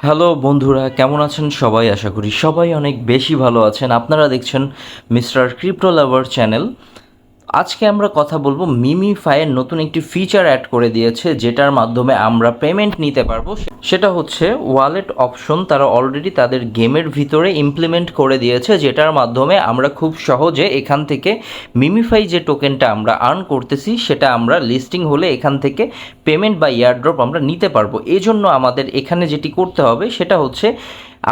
Hello বন্ধুরা, কেমন আছেন সবাই? আশা করি সবাই অনেক বেশি ভালো আছেন। আপনারা দেখছেন মিস্টার ক্রিপ্টো লাভার চ্যানেল। আজকে আমরা কথা বলব মিমিফাইয়ের নতুন একটি ফিচার অ্যাড করে দিয়েছে, যেটার মাধ্যমে আমরা পেমেন্ট নিতে পারব। সেটা হচ্ছে ওয়ালেট অপশন তারা অলরেডি তাদের গেমের ভিতরে ইমপ্লিমেন্ট করে দিয়েছে, যেটার মাধ্যমে আমরা খুব সহজে এখান থেকে মিমিফাই যে টোকেনটা আমরা আর্ন করতেছি, সেটা আমরা লিস্টিং হলে এখান থেকে পেমেন্ট বা ইয়ারড্রপ আমরা নিতে পারব। এজন্য আমাদের এখানে যেটি করতে হবে, সেটা হচ্ছে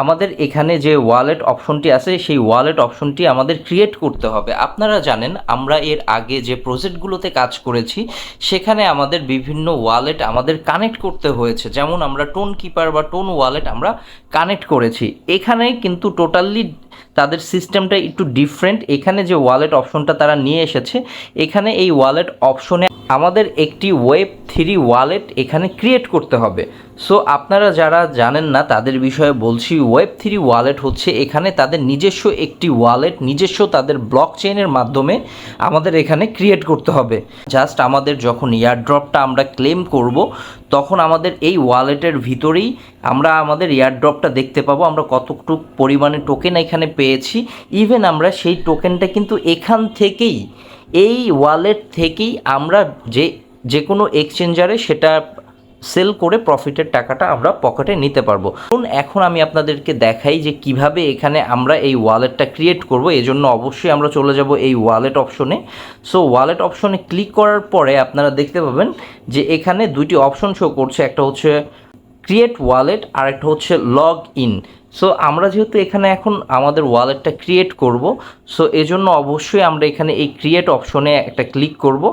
আমাদের এখানে যে ওয়ালেট অপশনটি আছে, সেই ওয়ালেট অপশনটি আমাদের ক্রিয়েট করতে হবে। আপনারা জানেন, আমরা এর আগে যে প্রজেক্টগুলোতে কাজ করেছি, সেখানে আমাদের বিভিন্ন ওয়ালেট আমাদের কানেক্ট করতে হয়েছে। যেমন আমরা টোন কিপার বা টোন ওয়ালেট আমরা কানেক্ট করেছি। এখানে কিন্তু টোটালি তাদের সিস্টেমটা একটু ডিফারেন্ট এখানে যে ওয়ালেট অপশনটা তারা নিয়ে এসেছে, এখানে এই ওয়ালেট অপশনে আমাদের একটি ওয়েব থ্রি ওয়ালেট এখানে ক্রিয়েট করতে হবে। সো আপনারা যারা জানেন না, তাদের বিষয়ে বলছি ওয়েব থ্রি ওয়ালেট হচ্ছে এখানে তাদের নিজস্ব একটি ওয়ালেট নিজস্ব তাদের ব্লক চেইনের মাধ্যমে আমাদের এখানে ক্রিয়েট করতে হবে। জাস্ট আমাদের যখন ইয়ারড্রপটা আমরা ক্লেম করব তখন আমাদের এই ওয়ালেটের ভিতরেই আমরা আমাদের এয়ারড্রপটা দেখতে পাবো। আমরা কতটুকু পরিমাণে টোকেন এখানে পেয়েছি। ইভেন আমরা সেই টোকেনটা কিন্তু এখান থেকেই, এই ওয়ালেট থেকেই আমরা যে যে কোনো এক্সচেঞ্জারে সেটা সেল করে প্রফিটের টাকাটা আমরা পকেটে নিতে পারব। এখন এখন আমি আপনাদেরকে দেখাই যে কীভাবে এখানে আমরা এই ওয়ালেটটা ক্রিয়েট করব। এজন্য অবশ্যই আমরা চলে যাব এই ওয়ালেট অপশনে সো ওয়ালেট অপশনে ক্লিক করার পরে আপনারা দেখতে পাবেন যে এখানে দুইটি অপশন শো করছে। একটা হচ্ছে ক্রিয়েট ওয়ালেট আর একটা হচ্ছে লগ ইন সো আমরা যেহেতু এখানে এখন আমাদের ওয়ালেটটা ক্রিয়েট করব সো এজন্য অবশ্যই আমরা এখানে এই ক্রিয়েট অপশনে একটা ক্লিক করব।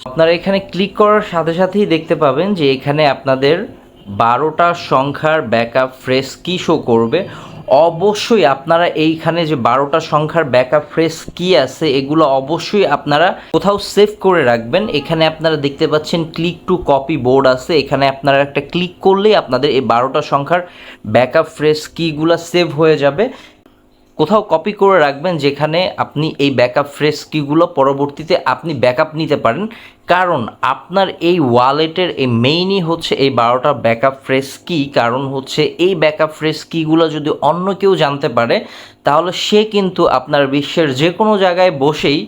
আপনারা এখানে ক্লিক করার সাথে সাথেই দেখতে পাবেন যে এখানে আপনাদের বারোটা সংখ্যার ব্যাকআপ ফ্রেশ কি শো করবে। অবশ্যই আপনারা এইখানে যে বারোটা সংখ্যার ব্যাকআপ ফ্রেশ কি আছে, এগুলো অবশ্যই আপনারা কোথাও সেভ করে রাখবেন। এখানে আপনারা দেখতে পাচ্ছেন ক্লিক টু কপি বোর্ড আছে। এখানে আপনারা একটা ক্লিক করলেই আপনাদের এই বারোটা সংখ্যার ব্যাকআপ ফ্রেশ কিগুলো সেভ হয়ে যাবে। কোথাও কপি করে রাখবেন যেখানে আপনি এই ব্যাকআপ ফ্রেশ কিগুলো পরবর্তীতে আপনি ব্যাকআপ নিতে পারেন। কারণ আপনার এই ওয়ালেটের এই মেইনই হচ্ছে এই বারোটা ব্যাকআপ ফ্রেশ কি কারণ হচ্ছে এই ব্যাকআপ ফ্রেশ কিগুলো যদি অন্য কেউ জানতে পারে, তাহলে সে কিন্তু আপনার বিশ্বের যে কোনো জায়গায় বসেই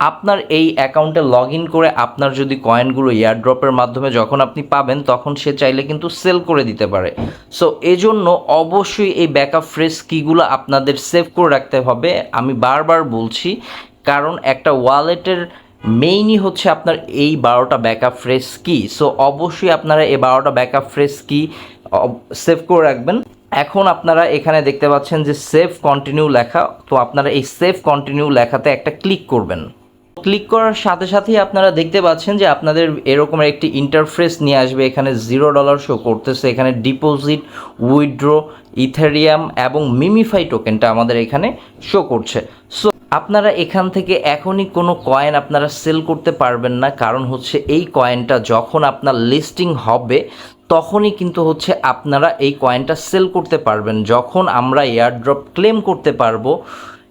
আপনার এই অ্যাকাউন্টে লগ ইন করে আপনার যদি কয়েনগুলো এয়ারড্রপের মাধ্যমে যখন আপনি পাবেন, তখন সে চাইলে কিন্তু সেল করে দিতে পারে। সো এজন্য অবশ্যই এই ব্যাকআপ ফ্রেশ কিগুলো আপনাদের সেভ করে রাখতে হবে। আমি বারবার বলছি, কারণ একটা ওয়ালেটের মেইনই হচ্ছে আপনার এই বারোটা ব্যাকআপ ফ্রেশ কি সো অবশ্যই আপনারা এই বারোটা ব্যাকআপ ফ্রেশ কি সেভ করে রাখবেন। এখন আপনারা এখানে দেখতে পাচ্ছেন যে সেভ কন্টিনিউ লেখা। তো আপনারা এই সেভ কন্টিনিউ লেখাতে একটা ক্লিক করবেন। ক্লিক করার সাথে সাথেই আপনারা দেখতে পাচ্ছেন যে আপনাদের এরকমের একটি ইন্টারফেস নিয়ে আসবে। এখানে জিরো ডলার শো করতেছে। এখানে ডিপোজিট উইথড্র ইথেরিয়াম এবং মিমিফাই টোকেনটা আমাদের এখানে শো করছে। সো আপনারা এখান থেকে এখনই কোনো কয়েন আপনারা সেল করতে পারবেন না। কারণ হচ্ছে এই কয়েনটা যখন আপনার লিস্টিং হবে, তখনই কিন্তু হচ্ছে আপনারা এই কয়েনটা সেল করতে পারবেন। যখন আমরা এয়ারড্রপ ক্লেম করতে পারব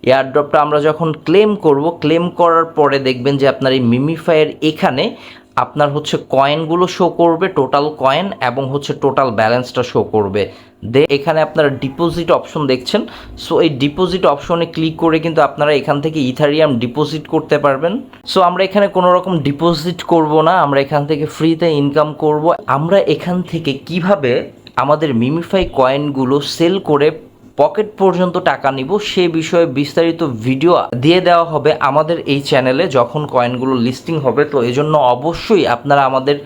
এয়ারড্রপটা আমরা যখন ক্লেম করব ক্লেম করার পরে দেখবেন যে আপনার এই মিমিফাইয়ের এখানে আপনার হচ্ছে কয়েনগুলো শো করবে টোটাল কয়েন এবং হচ্ছে টোটাল ব্যালেন্সটা শো করবে। দে এখানে আপনারা ডিপোজিট অপশন দেখছেন। সো এই ডিপোজিট অপশনে ক্লিক করে কিন্তু আপনারা এখান থেকে ইথারিয়াম ডিপোজিট করতে পারবেন। সো আমরা এখানে কোনো রকম ডিপোজিট করব না, আমরা এখান থেকে ফ্রিতে ইনকাম করব। আমরা এখান থেকে কীভাবে আমাদের মিমিফাই কয়েনগুলো সেল করে পকেট পর্যন্ত টাকা নিব, সে বিষয়ে বিস্তারিত ভিডিও দিয়ে দেওয়া হবে আমাদের এই চ্যানেলে যখন কয়েনগুলো লিস্টিং হবে। তো এজন্য অবশ্যই আপনারা আমাদের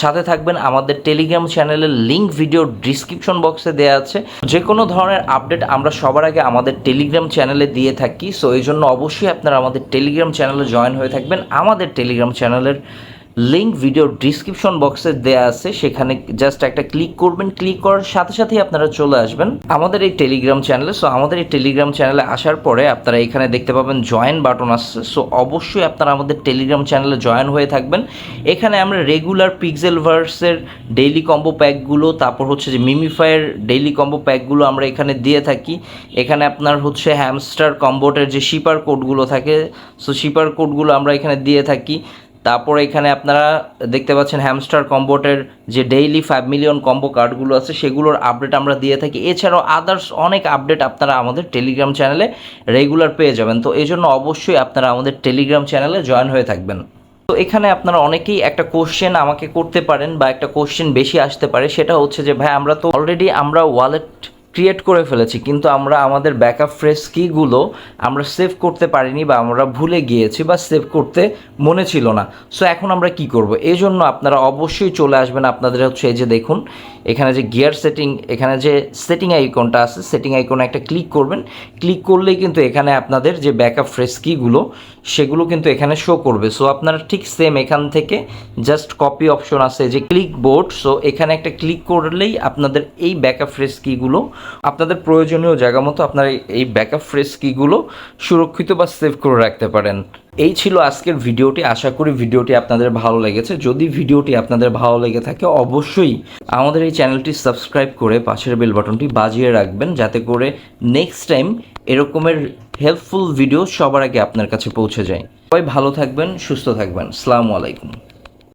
সাথে থাকবেন। আমাদের টেলিগ্রাম চ্যানেলের লিঙ্ক ভিডিও ডিসক্রিপশন বক্সে দেওয়া আছে। যে কোনো ধরনের আপডেট আমরা সবার আগে আমাদের টেলিগ্রাম চ্যানেলে দিয়ে থাকি। সো এই জন্য অবশ্যই আপনারা আমাদের টেলিগ্রাম চ্যানেলে জয়েন হয়ে থাকবেন। আমাদের টেলিগ্রাম চ্যানেলের লিঙ্ক ভিডিও ডিসক্রিপশন বক্সে দেয়া আছে, সেখানে জাস্ট একটা ক্লিক করবেন ক্লিক করার সাথে সাথেই আপনারা চলে আসবেন। আমাদের এই টেলিগ্রাম চ্যানেলে সো আমাদের এই টেলিগ্রাম চ্যানেলে আসার পরে আপনারা এখানে দেখতে পাবেন জয়েন বাটন আসছে সো অবশ্যই আপনারা আমাদের টেলিগ্রাম চ্যানেলে জয়েন হয়ে থাকবেন। এখানে আমরা রেগুলার পিক্সেল ভার্সের ডেইলি কম্বো প্যাকগুলো তারপর হচ্ছে যে মিমিফায়ার ডেইলি কম্বো প্যাকগুলো আমরা এখানে দিয়ে থাকি। এখানে আপনার হচ্ছে হ্যামস্টার কম্বোটের যে শিপার কোডগুলো থাকে সো শিপার কোডগুলো আমরা এখানে দিয়ে থাকি। তারপর এখানে আপনারা দেখতে পাচ্ছেন হ্যামস্টার কম্বোটের যে ডেইলি ফাইভ মিলিয়ন কম্বো কার্ডগুলো আছে, সেগুলোর আপডেট আমরা দিয়ে থাকি। এছাড়াও আদার্স অনেক আপডেট আপনারা আমাদের টেলিগ্রাম চ্যানেলে রেগুলার পেয়ে যাবেন। তো এই জন্য অবশ্যই আপনারা আমাদের টেলিগ্রাম চ্যানেলে জয়েন হয়ে থাকবেন। তো এখানে আপনারা অনেকেই একটা কোশ্চেন আমাকে করতে পারেন বা একটা কোশ্চেন বেশি আসতে পারে। সেটা হচ্ছে যে, ভাই, আমরা তো অলরেডি আমরা ওয়ালেট ক্রিয়েট করে ফেলেছি, কিন্তু আমরা আমাদের ব্যাকআপ ফ্রেশ কিগুলো আমরা সেভ করতে পারিনি বা আমরা ভুলে গিয়েছি বা সেভ করতে মনে ছিল না। সো এখন আমরা কি করব? এই জন্য আপনারা অবশ্যই চলে আসবেন আপনাদের হচ্ছে এই যে দেখুন, এখানে যে গিয়ার সেটিং এখানে যে সেটিং আইকনটা আছে সেটিং আইকনে একটা ক্লিক করবেন। ক্লিক করলেই কিন্তু এখানে আপনাদের যে ব্যাকআপ ফ্রেশ কিগুলো সেগুলো কিন্তু এখানে শো করবে। সো আপনারা ঠিক সেম এখান থেকে জাস্ট কপি অপশন আছে যে ক্লিক বোর্ড সো এখানে একটা ক্লিক করলেই আপনাদের এই ব্যাকআপ ফ্রেশ কিগুলো আপনাদের প্রয়োজনীয় জায়গা মতো আপনারা এই ব্যাকআপ ফ্রেশ কিগুলো সুরক্ষিত বা সেভ করে রাখতে পারেন। এই ছিল আজকের ভিডিওটি। আশা করি ভিডিওটি আপনাদের ভালো লেগেছে। যদি ভিডিওটি আপনাদের ভালো লেগে থাকে, অবশ্যই আমাদের এই চ্যানেলটি সাবস্ক্রাইব করে পাশের বেল বাটনটি বাজিয়ে রাখবেন, যাতে করে নেক্সট টাইম এরকমের হেল্পফুল ভিডিও সবার আগে আপনার কাছে পৌঁছে যায়। সবাই ভালো থাকবেন, সুস্থ থাকবেন। আসসালামু আলাইকুম।